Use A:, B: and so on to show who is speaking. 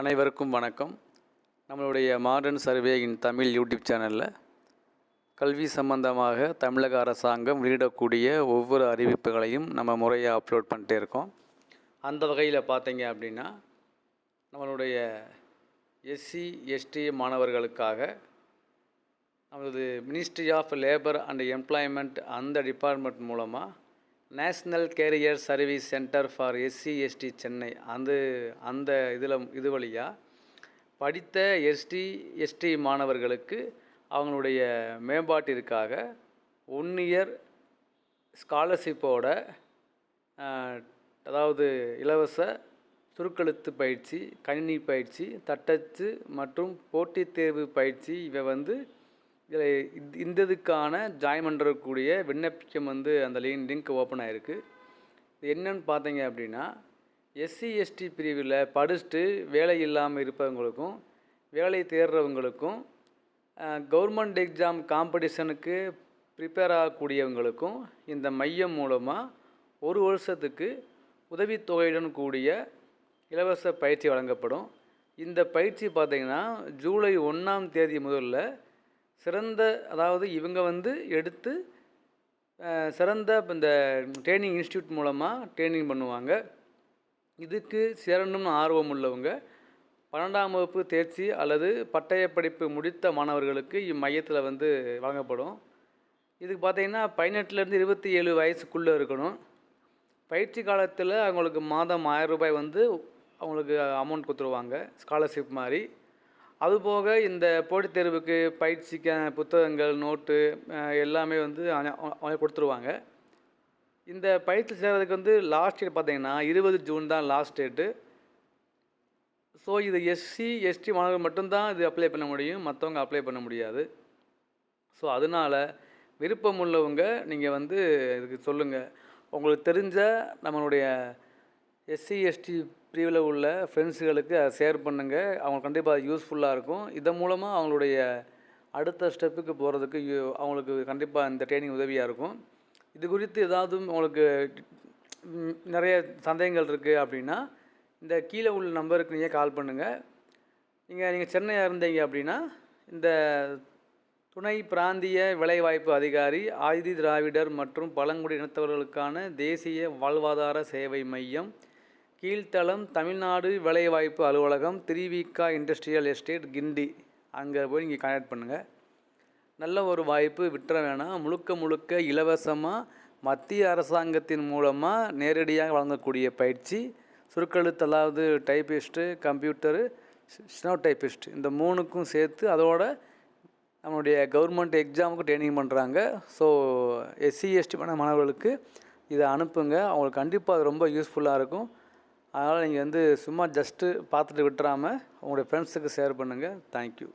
A: அனைவருக்கும் வணக்கம். நம்மளுடைய modern survey in Tamil YouTube சேனலில் கல்வி சம்பந்தமாக தமிழக அரசாங்கம் வெளியிடக்கூடிய ஒவ்வொரு அறிவிப்புகளையும் நம்ம முறையாக அப்லோட் பண்ணிட்டே இருக்கோம். அந்த வகையில் பார்த்தீங்க அப்படின்னா நம்மளுடைய எஸ்சி எஸ்டி மாணவர்களுக்காக நமது ministry of labour and employment அந்த டிபார்ட்மெண்ட் மூலமாக national career service centre for SC ST Chennai. அந்த அந்த இதில் இது வழியாக படித்த எஸ்டி எஸ்டி மாணவர்களுக்கு அவங்களுடைய மேம்பாட்டிற்காக ஒன் இயர் ஸ்காலர்ஷிப்போட அதாவது இலவச சுருக்கெழுத்து பயிற்சி கணினி பயிற்சி தட்டச்சு மற்றும் போட்டித் தேர்வு பயிற்சி இவை வந்து இதில் இந்த இதுக்கான ஜாயின் பண்ணுறக்கூடிய விண்ணப்பிக்கம் வந்து அந்த லிங்க் லிங்க் ஓப்பன் ஆகிருக்கு இது என்னன்னு பார்த்தீங்க அப்படின்னா எஸ்சி எஸ்டி பிரிவில் படிச்சுட்டு வேலை இல்லாமல் இருப்பவங்களுக்கும் வேலை தேடுறவங்களுக்கும் கவர்மெண்ட் எக்ஸாம் காம்படிஷனுக்கு ப்ரிப்பேர் ஆகக்கூடியவங்களுக்கும் இந்த மையம் மூலமாக ஒரு வருஷத்துக்கு உதவித்தொகையுடன் கூடிய இலவச பயிற்சி வழங்கப்படும். இந்த பயிற்சி பார்த்திங்கன்னா ஜூலை ஒன்றாம் தேதி முதல்ல சிறந்த அதாவது இவங்க வந்து எடுத்து சிறந்த இந்த ட்ரைனிங் இன்ஸ்டியூட் மூலமாக ட்ரைனிங் பண்ணுவாங்க. இதுக்கு சேரணும்னு ஆர்வம் உள்ளவங்க பன்னெண்டாம் வகுப்பு தேர்ச்சி அல்லது பட்டய படிப்பு முடித்த மாணவர்களுக்கு இம்மையத்தில் வந்து வழங்கப்படும். இதுக்கு பார்த்திங்கன்னா பதினெட்டுலேருந்து இருபத்தி ஏழு வயசுக்குள்ளே இருக்கணும். பயிற்சி காலத்தில் அவங்களுக்கு மாதம் ஆயிரம் ரூபாய் வந்து அவங்களுக்கு அமௌண்ட் கொடுத்துருவாங்க ஸ்காலர்ஷிப் மாதிரி. அதுபோக இந்த போட்டித் தேர்வுக்கு பயிற்சிக்கான புத்தகங்கள் நோட்டு எல்லாமே வந்து அவங்க கொடுத்துருவாங்க. இந்த பயிற்சி சேர்கிறதுக்கு வந்து லாஸ்ட் டேட் பார்த்தீங்கன்னா இருபது ஜூன் தான் லாஸ்ட் டேட்டு ஸோ இது எஸ்சி எஸ்டி மாணவர்கள் மட்டும்தான் இது அப்ளை பண்ண முடியும். மற்றவங்க அப்ளை பண்ண முடியாது. ஸோ அதனால் விருப்பம் உள்ளவங்க நீங்கள் வந்து இதுக்கு சொல்லுங்கள் உங்களுக்கு தெரிஞ்ச நம்மளுடைய எஸ்சி எஸ்டி பிரிவில் உள்ள ஃப்ரெண்ட்ஸுகளுக்கு அதை ஷேர் பண்ணுங்கள் அவங்களுக்கு கண்டிப்பாக அது யூஸ்ஃபுல்லாக இருக்கும். இதன் மூலமாக அவங்களுடைய அடுத்த ஸ்டெப்புக்கு போகிறதுக்கு அவங்களுக்கு கண்டிப்பாக இந்த ட்ரைனிங் உதவியாக இருக்கும். இது குறித்து ஏதாவது உங்களுக்கு நிறைய சந்தேகங்கள் இருக்குது அப்படின்னா இந்த கீழே உள்ள நம்பருக்கு நீங்கள் கால் பண்ணுங்கள் நீங்கள் நீங்கள் சென்னையாக இருந்தீங்க அப்படின்னா இந்த துணை பிராந்திய வேலைவாய்ப்பு அதிகாரி ஆதி திராவிடர் மற்றும் பழங்குடி இனத்தவர்களுக்கான தேசிய வாழ்வாதார சேவை மையம் கீழ்த்தளம் தமிழ்நாடு வேலைவாய்ப்பு அலுவலகம் திரிவிகா இண்டஸ்ட்ரியல் எஸ்டேட் கிண்டி. அங்கே போய் நீங்கள் கனெக்ட் பண்ணுங்கள் நல்ல ஒரு வாய்ப்பு விட்டுற வேணாம். முழுக்க முழுக்க இலவசமாக மத்திய அரசாங்கத்தின் மூலமாக நேரடியாக வழங்கக்கூடிய பயிற்சி சுருக்கெழுத்து அதாவது டைப்பிஸ்ட்டு கம்ப்யூட்டரு ஸ்னோ டைப்பிஸ்ட் இந்த மூணுக்கும் சேர்த்து அதோட நம்மளுடைய கவர்மெண்ட் எக்ஸாமுக்கு ட்ரைனிங் பண்ணுறாங்க ஸோ எஸ்சி எஸ்டி பண்ண மாணவர்களுக்கு இதை அனுப்புங்க. அவங்களுக்கு கண்டிப்பாக அது ரொம்ப யூஸ்ஃபுல்லாக இருக்கும். அதனால் நீங்கள் வந்து சும்மா ஜஸ்ட்டு பார்த்துட்டு விட்டுறாமல் உங்களுடைய ஃப்ரெண்ட்ஸுக்கு ஷேர் பண்ணுங்கள் தேங்க்யூ